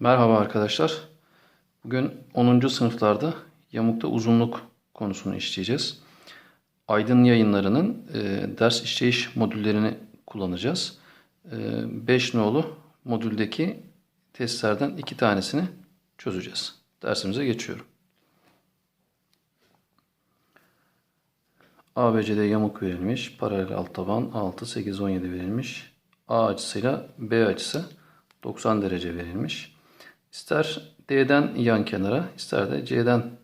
Merhaba arkadaşlar. Bugün 10. sınıflarda yamukta uzunluk konusunu işleyeceğiz. Aydın yayınlarının e, ders işleyiş modüllerini kullanacağız. 5 nolu modüldeki testlerden iki tanesini çözeceğiz. Dersimize geçiyorum. ABC'de yamuk verilmiş. Paralel alt taban 6, 8, 17 verilmiş. A açısıyla B açısı 90 derece verilmiş. İster D'den yan kenara, ister de C'den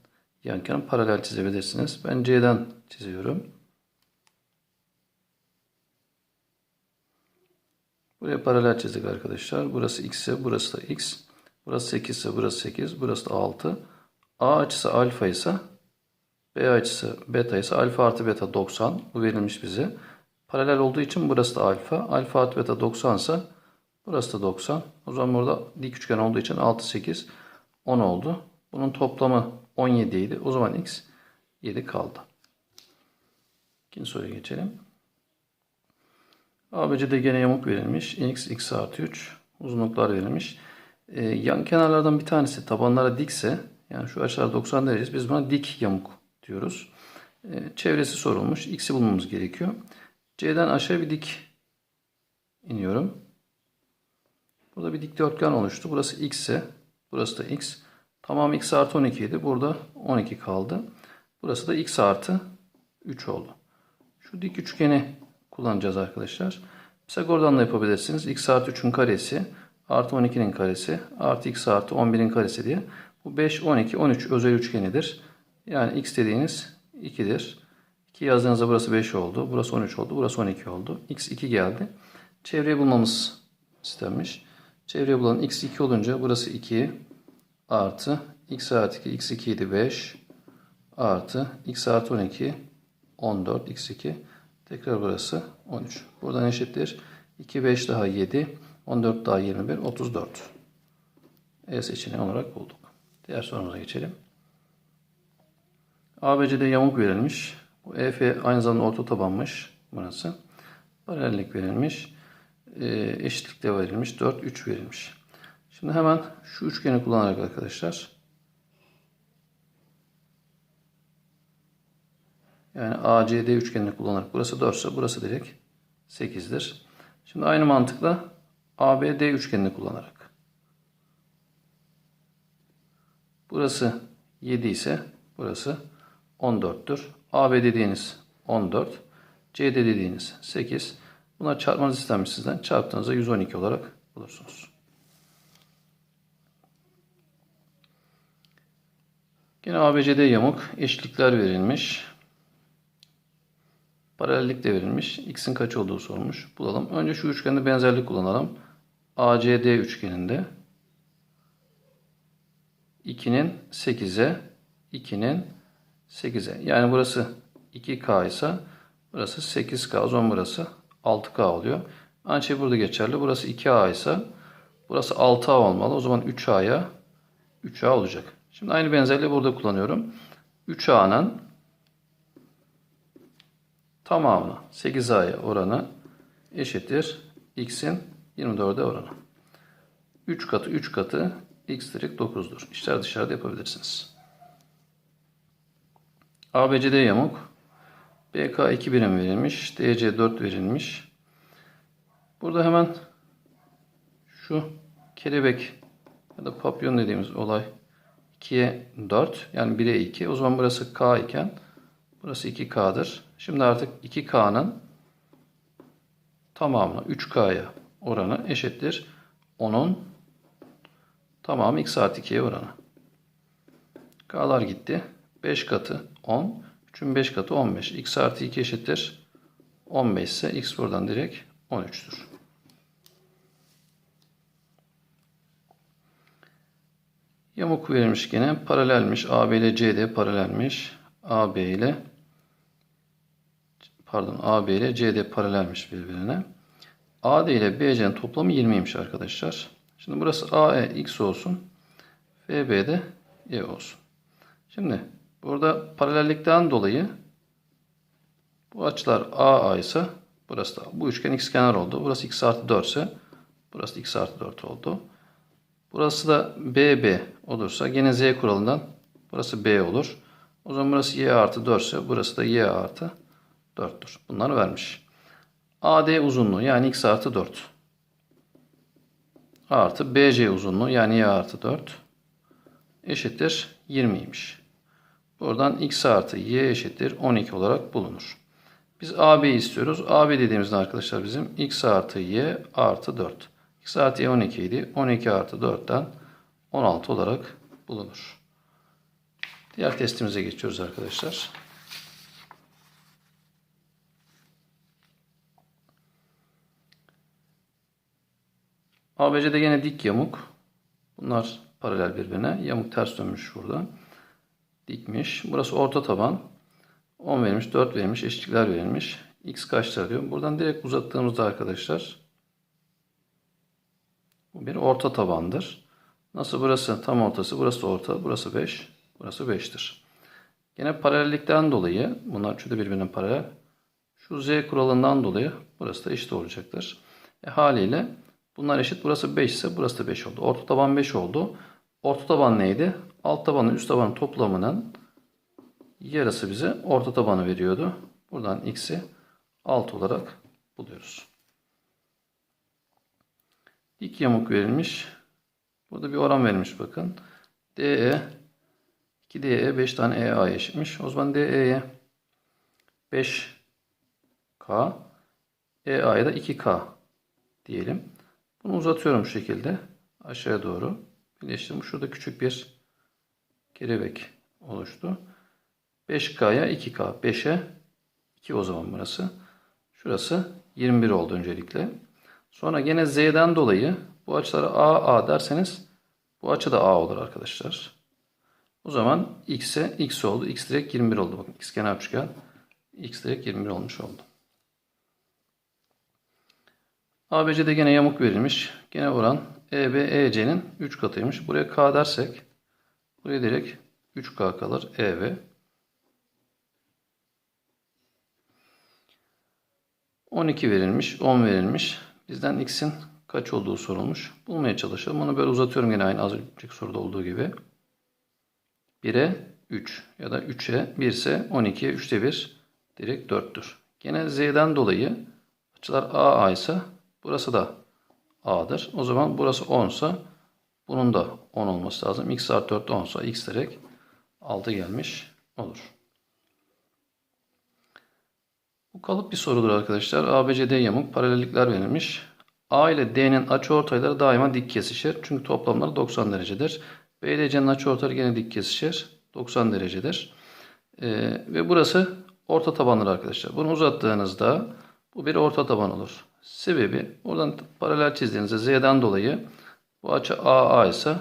yan kenara paralel çizebilirsiniz. Ben C'den çiziyorum. Buraya paralel çizdik arkadaşlar. Burası x ise burası da x. Burası 8 ise burası 8. Burası da 6. A açısı alfa ise B açısı beta ise alfa artı beta 90. Bu verilmiş bize. Paralel olduğu için burası da alfa. Alfa artı beta 90 ise burası da 90. O zaman burada dik üçgen olduğu için 6, 8, 10 oldu. Bunun toplamı 17 idi. O zaman x 7 kaldı. İkinci soruya geçelim. ABC'de gene yamuk verilmiş. x, x artı 3 uzunluklar verilmiş. Ee, yan kenarlardan bir tanesi tabanlara dikse yani şu açılar 90 derece biz buna dik yamuk diyoruz. Ee, çevresi sorulmuş. X'i bulmamız gerekiyor. C'den aşağı bir dik iniyorum. Burada bir dikdörtgen oluştu. Burası x ise burası da x. Tamam x artı 12 idi. Burada 12 kaldı. Burası da x artı 3 oldu. Şu dik üçgeni kullanacağız arkadaşlar. Pisagor'dan da yapabilirsiniz. x artı 3'ün karesi artı 12'nin karesi artı x artı 11'in karesi diye. Bu 5, 12, 13 özel üçgenidir. Yani x dediğiniz 2'dir. 2 yazdığınızda burası 5 oldu. Burası 13 oldu. Burası 12 oldu. x 2 geldi. Çevreyi bulmamız istenmiş. Çevreyi bulan x 2 olunca burası 2 artı x artı 2 x 2 idi 5 artı x artı 12 14 x 2 tekrar burası 13. Buradan eşittir. 2 5 daha 7 14 daha 21 34. E seçeneği olarak bulduk. Diğer sorumuza geçelim. ABC'de yamuk verilmiş. Bu EF aynı zamanda orta tabanmış burası. Paralellik verilmiş. E, eşitlik de verilmiş. 4, 3 verilmiş. Şimdi hemen şu üçgeni kullanarak arkadaşlar. Yani ACD üçgenini kullanarak burası 4 ise burası direkt 8'dir. Şimdi aynı mantıkla ABD üçgenini kullanarak. Burası 7 ise burası 14'tür. AB dediğiniz 14. CD dediğiniz 8. Bunlar çarpmanız istenmiş sizden. Çarptığınızda 112 olarak bulursunuz. Yine ABCD yamuk. Eşitlikler verilmiş. Paralellik de verilmiş. X'in kaç olduğu sorulmuş. Bulalım. Önce şu üçgende benzerlik kullanalım. ACD üçgeninde 2'nin 8'e 2'nin 8'e. Yani burası 2K ise burası 8K. O zaman burası 6K oluyor. Aynı şey burada geçerli. Burası 2A ise burası 6A olmalı. O zaman 3A'ya 3A olacak. Şimdi aynı benzerliği burada kullanıyorum. 3A'nın tamamı 8A'ya oranı eşittir. X'in 24'e oranı. 3 katı 3 katı x direkt 9'dur. İşler dışarıda yapabilirsiniz. ABCD yamuk. BK 2 birim verilmiş. DC 4 verilmiş. Burada hemen şu kelebek ya da papyon dediğimiz olay 2'ye 4 yani 1'e 2. O zaman burası K iken burası 2K'dır. Şimdi artık 2K'nın tamamına 3K'ya oranı eşittir. Onun tamamı x artı 2'ye oranı. K'lar gitti. 5 katı 10. 3'ün 5 katı 15. x artı 2 eşittir. 15 ise x buradan direkt 13'tür. Yamuk verilmiş gene. Paralelmiş. AB ile CD paralelmiş. AB ile pardon AB ile CD paralelmiş birbirine. AD ile BC'nin toplamı 20'ymiş arkadaşlar. Şimdi burası AE x olsun. FB de y olsun. Şimdi burada paralellikten dolayı bu açılar AA ise burası da bu üçgen x kenar oldu. Burası x artı 4 ise burası x artı 4 oldu. Burası da BB olursa gene Z kuralından burası B olur. O zaman burası Y artı 4 ise burası da Y artı 4'tür. Bunları vermiş. AD uzunluğu yani X artı 4 artı BC uzunluğu yani Y artı 4 eşittir 20'ymiş. Buradan X artı Y eşittir 12 olarak bulunur. Biz AB'yi istiyoruz. AB dediğimizde arkadaşlar bizim X artı Y artı 4. X artı Y 12 idi. 12 artı 4'ten 16 olarak bulunur. Diğer testimize geçiyoruz arkadaşlar. ABC'de yine dik yamuk. Bunlar paralel birbirine. Yamuk ters dönmüş burada. Dikmiş. Burası orta taban. 10 verilmiş, 4 verilmiş, eşitlikler verilmiş. X kaçtır diyor. Buradan direkt uzattığımızda arkadaşlar bu bir orta tabandır. Nasıl burası tam ortası, burası orta, burası 5, burası 5'tir. Yine paralellikten dolayı bunlar de birbirine paralel. Şu z kuralından dolayı burası da eşit olacaktır. E, haliyle bunlar eşit. Burası 5 ise burası da 5 oldu. Orta taban 5 oldu. Orta taban neydi? Alt tabanla üst tabanın toplamının yarısı bize orta tabanı veriyordu. Buradan x'i 6 olarak buluyoruz. Dik yamuk verilmiş. Burada bir oran verilmiş bakın. DE 2 DE 5 tane EA eşitmiş. O zaman DE'ye 5K EA'ya da 2K diyelim. Bunu uzatıyorum şu şekilde. Aşağıya doğru. Birleştirdim. Şurada küçük bir kelebek oluştu. 5K'ya 2K. 5'e 2 o zaman burası. Şurası 21 oldu öncelikle. Sonra gene Z'den dolayı bu açılara A, A derseniz bu açı da A olur arkadaşlar. O zaman X'e X oldu. X direkt 21 oldu. Bakın X kenar üçgen. X direkt 21 olmuş oldu. ABC'de gene yamuk verilmiş. Gene oran EB, EC'nin 3 katıymış. Buraya K dersek buraya direkt 3K kalır. EB 12 verilmiş, 10 verilmiş. Bizden x'in kaç olduğu sorulmuş. Bulmaya çalışalım. Onu böyle uzatıyorum yine aynı az önceki soruda olduğu gibi. 1'e 3 ya da 3'e 1 ise 12'ye 3'te 1 direkt 4'tür. Gene z'den dolayı açılar a a ise burası da a'dır. O zaman burası 10 ise bunun da 10 olması lazım. x artı 4 10 ise x direkt 6 gelmiş olur. Bu kalıp bir sorudur arkadaşlar. ABCD yamuk paralellikler verilmiş. A ile D'nin açıortayları daima dik kesişir. Çünkü toplamları 90 derecedir. B ile C'nin açıortayları gene dik kesişir. 90 derecedir. Ee, ve burası orta tabandır arkadaşlar. Bunu uzattığınızda bu bir orta taban olur. Sebebi buradan paralel çizdiğinizde Z'den dolayı bu açı AA ise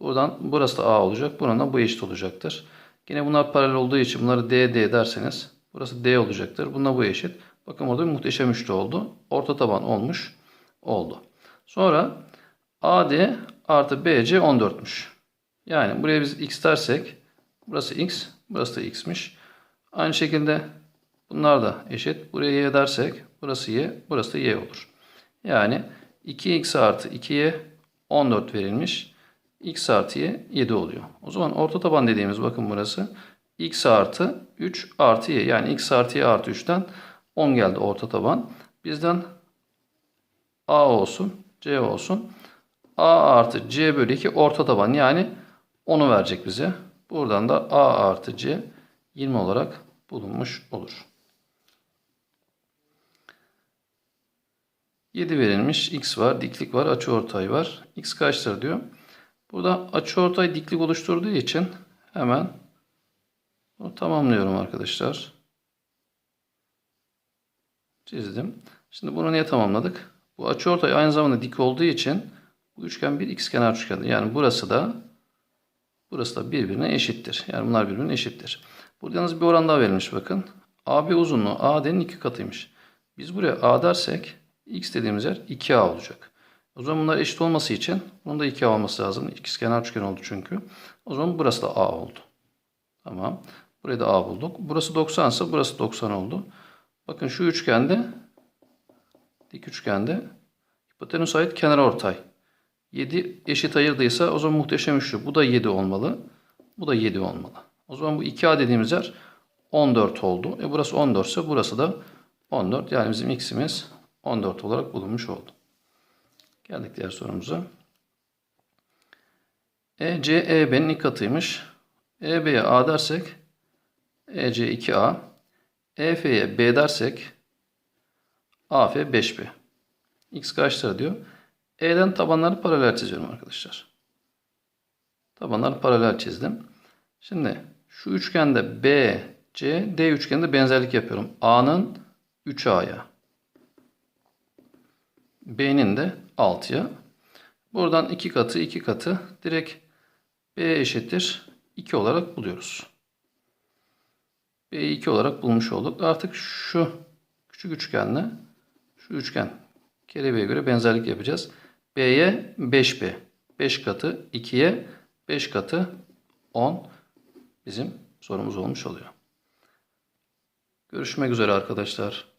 buradan burası da A olacak. Bunun da bu eşit olacaktır. Yine bunlar paralel olduğu için bunları D, D derseniz Burası D olacaktır. Buna bu eşit. Bakın orada bir muhteşem üçlü oldu. Orta taban olmuş. Oldu. Sonra AD artı BC 14'müş. Yani buraya biz x dersek burası x, burası da x'miş. Aynı şekilde bunlar da eşit. Buraya y dersek burası y, burası da y olur. Yani 2x artı 2y 14 verilmiş. x artı y 7 oluyor. O zaman orta taban dediğimiz bakın burası x artı 3 artı y. Yani x artı y artı 3'ten 10 geldi orta taban. Bizden a olsun, c olsun. a artı c bölü 2 orta taban. Yani 10'u verecek bize. Buradan da a artı c 20 olarak bulunmuş olur. 7 verilmiş. X var, diklik var, açıortay var. X kaçtır diyor. Burada açıortay diklik oluşturduğu için hemen bunu tamamlıyorum arkadaşlar. Çizdim. Şimdi bunu niye tamamladık? Bu açıortay aynı zamanda dik olduğu için bu üçgen bir ikizkenar üçgendir. Yani burası da burası da birbirine eşittir. Yani bunlar birbirine eşittir. Burada yalnız bir oran daha verilmiş bakın. AB uzunluğu AD'nin iki katıymış. Biz buraya A dersek x dediğimiz yer 2A olacak. O zaman bunlar eşit olması için bunun da 2A olması lazım. İkizkenar üçgen oldu çünkü. O zaman burası da A oldu. Tamam. Burayı da A bulduk. Burası 90 ise burası 90 oldu. Bakın şu üçgende dik üçgende hipotenüse ait kenar ortay 7 eşit ayırdıysa o zaman muhteşem üçlü. Bu da 7 olmalı. Bu da 7 olmalı. O zaman bu 2A dediğimiz yer 14 oldu. E burası 14 ise burası da 14. Yani bizim x'imiz 14 olarak bulunmuş oldu. Geldik diğer sorumuza. EC EB'nin ilk katıymış. EB'ye A dersek EC 2A. EF'ye B dersek AF 5B. X kaçtır diyor. E'den tabanları paralel çiziyorum arkadaşlar. Tabanları paralel çizdim. Şimdi şu üçgende B, C, D üçgeninde benzerlik yapıyorum. A'nın 3A'ya. B'nin de 6'ya. Buradan 2 katı 2 katı direkt B eşittir 2 olarak buluyoruz. B'yi 2 olarak bulmuş olduk. Artık şu küçük üçgenle şu üçgen kelebeğe göre benzerlik yapacağız. B'ye 5B. 5 katı 2'ye 5 katı 10 bizim sorumuz olmuş oluyor. Görüşmek üzere arkadaşlar.